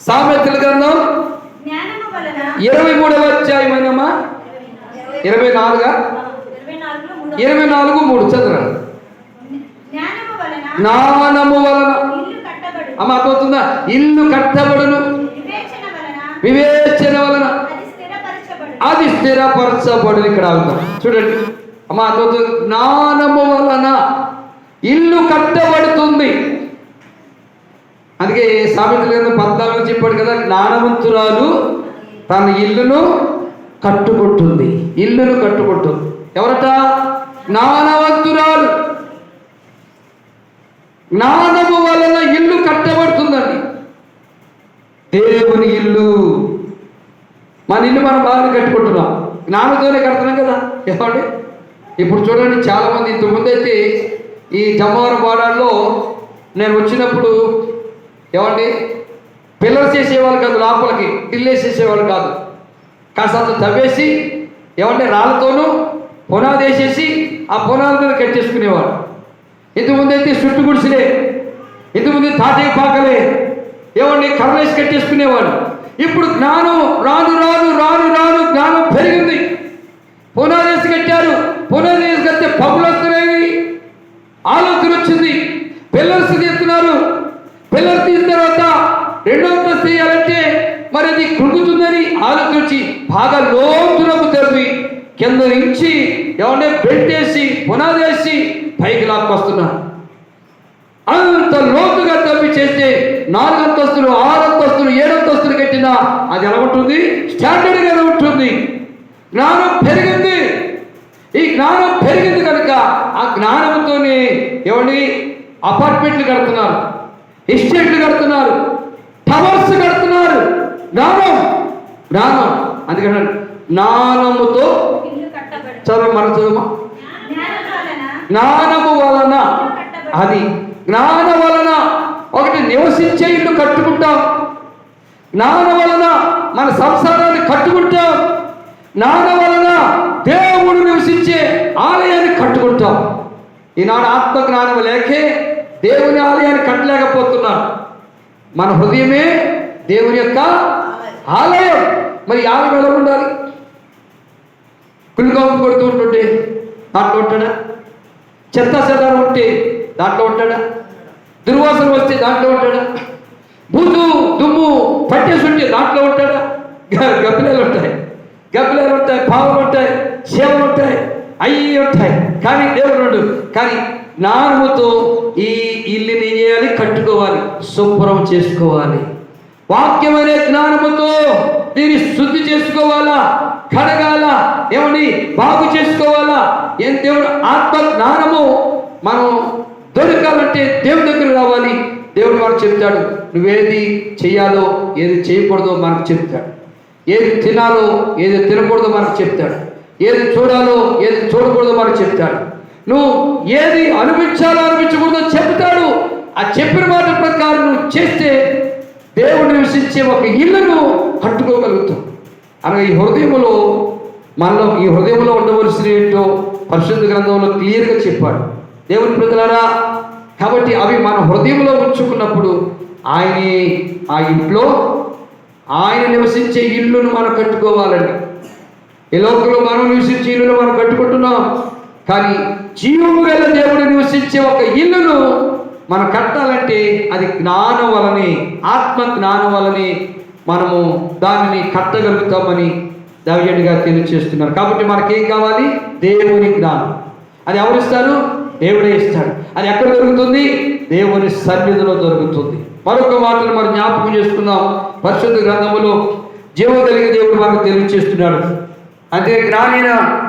సామెతల గ్రంథం ఇరవై మూడవ అధ్యాయమైనమ్మా ఇరవై నాలుగా? ఇరవై నాలుగు మూడు చదవండి జ్ఞానము వలన అమ్మ అర్థమవుతుందా? ఇల్లు కట్టబడును. వివేచన వలన అది స్థిరపరచబడు ఇక్కడ చూడండి. అమ్మ అర్థమవుతుంది? జ్ఞానము వలన ఇల్లు కట్టబడుతుంది. అందుకే గ్రంథం పద్నాలుగు చెప్పాడు కదా జ్ఞానవంతురాలు తన ఇల్లును కట్టుకుంటుంది. ఇల్లును కట్టుకుంటుంది. ఎవరట? జ్ఞానవంతురాలు. జ్ఞానము వలన ఇల్లు కట్టబడుతుందండి. దేవుని ఇల్లు. మన ఇల్లు మనం బాగా కట్టుకుంటున్నాం. జ్ఞానంతోనే కడుతున్నాం కదా. ఏమండి? ఇప్పుడు చూడండి చాలామంది ఇంతకుముందైతే ఈ జమ్మవరం వాడాల్లో నేను వచ్చినప్పుడు ఏమండి? పిల్లలు చేసేవాళ్ళు కాదు లోపలికి టిల్లేసి చేసేవాళ్ళు కాదు. కాస్త తవ్వేసి ఏమంటే రాళ్ళతోనూ పునాది వేసేసి ఆ పునాది మీద కట్టేసుకునేవాడు ఇంతకుముందు అయితే చుట్టు గుడిసిలే ఇంతకుముందు తాతయ్య పాకలే ఏమండి కర్రలేసి కట్టేసుకునేవాడు ఇప్పుడు జ్ఞానం రాను రాను రాను రాను జ్ఞానం పెరిగింది. పునాది రెండో చేయాలంటే మరి అది కృంగుతుందని ఆలోచించి బాగా లోతులకు తెలిపి కింద నుంచి ఎవరినే పెట్టేసి పునాదేసి వేసి పైకి లాక్కొస్తున్నారు అంత లోతుగా తప్పి చేస్తే నాలుగు అంతస్తులు ఆరు అంతస్తులు ఏడు అంతస్తులు కట్టినా అది ఎలా ఉంటుంది? స్టాండర్డ్గా ఎలా ఉంటుంది? జ్ఞానం పెరిగింది. ఈ జ్ఞానం పెరిగింది కనుక ఆ జ్ఞానంతోనే ఏమండి అపార్ట్మెంట్లు కడుతున్నారు ఎస్టేట్లు కడుతున్నారు టవర్స్ కడుతున్నారు. జ్ఞానం జ్ఞానం అందుకని జ్ఞానముతో చదువు మన చదువు జ్ఞానం వలన జ్ఞానము వలన అది జ్ఞానం వలన ఒకటి నివసించే ఇల్లు కట్టుకుంటాం. జ్ఞానం వలన మన సంసారాన్ని కట్టుకుంటాం. జ్ఞానం వలన దేవుడు నివసించే ఆలయాన్ని కట్టుకుంటాం. ఈనాడు ఆత్మ జ్ఞానం లేకే దేవుని ఆలయాన్ని కట్టలేకపోతున్నాం మన హృదయమే దేవుని యొక్క ఆలయం. మరి ఆలయం ఎలా ఉండాలి? కుళ్ళుకాపు కొడుతూ ఉంటుంటే దాంట్లో ఉంటాడా? చెత్త చెదారం ఉంటే దాంట్లో ఉంటాడా? దుర్వాసన వస్తే దాంట్లో ఉంటాడా? బూతు దుమ్ము పట్టేసి ఉంటే దాంట్లో ఉంటాడా? గబ్బిలాలు ఉంటాయి. గబ్బిలాలు ఉంటాయి పావులు ఉంటాయి సేవలు ఉంటాయి అయ్యి ఉంటాయి. కానీ దేవుడు కానీ జ్ఞానముతో ఈ ఇల్లుని ఏం చేయాలి? కట్టుకోవాలి. శుభ్రం చేసుకోవాలి. వాక్యం అనే జ్ఞానముతో దీన్ని శుద్ధి చేసుకోవాలా? కడగాల? ఏమండి? బాగు చేసుకోవాలా? ఏం దేవుడు ఆత్మ జ్ఞానము మనం దొరకాలంటే దేవుడి దగ్గర రావాలి. దేవుడు మనకు చెప్తాడు నువ్వేది చేయాలో ఏది చేయకూడదో మనకు చెప్తాడు. ఏది తినాలో ఏది తినకూడదో మనకు చెప్తాడు. ఏది చూడాలో ఏది చూడకూడదో మనకు చెప్తాడు. నువ్వు ఏది అనిపించాలో అనిపించకూడదో చెప్తాడు ఆ చెప్పిన మాట ప్రకారం నువ్వు చేస్తే దేవుడు నివసించే ఒక ఇల్లును కట్టుకోగలుగుతాం అనగా ఈ హృదయములో మనలో ఈ హృదయంలో ఉండవలసిన ఏంటో పరిశుద్ధ గ్రంథంలో క్లియర్గా చెప్పాడు. దేవుని ప్రజలారా కాబట్టి అవి మన హృదయంలో ఉంచుకున్నప్పుడు ఆయన ఆ ఇంట్లో ఆయన నివసించే ఇల్లును మనం కట్టుకోవాలండి. ఈ లోకంలో మనం నివసించే ఇల్లును మనం కట్టుకుంటున్నాం. కానీ జీవము గల దేవుడు నివసించే ఒక ఇల్లును మనం కట్టాలంటే అది జ్ఞానం వలనే ఆత్మ జ్ఞానం వలనే మనము దానిని కట్టగలుగుతామని దవ్యుడి తెలియజేస్తున్నారు కాబట్టి మనకేం కావాలి? దేవుని జ్ఞానం. అది ఎవరిస్తారు దేవుడే ఇస్తాడు. అది ఎక్కడ దొరుకుతుంది? దేవుని సన్నిధిలో దొరుకుతుంది. మరొక మాటను మనం జ్ఞాపకం చేసుకుందాం. పరిశుద్ధ గ్రంథములో జీవ కలిగే దేవుడు మనకు తెలియజేస్తున్నాడు అంతే జ్ఞానైన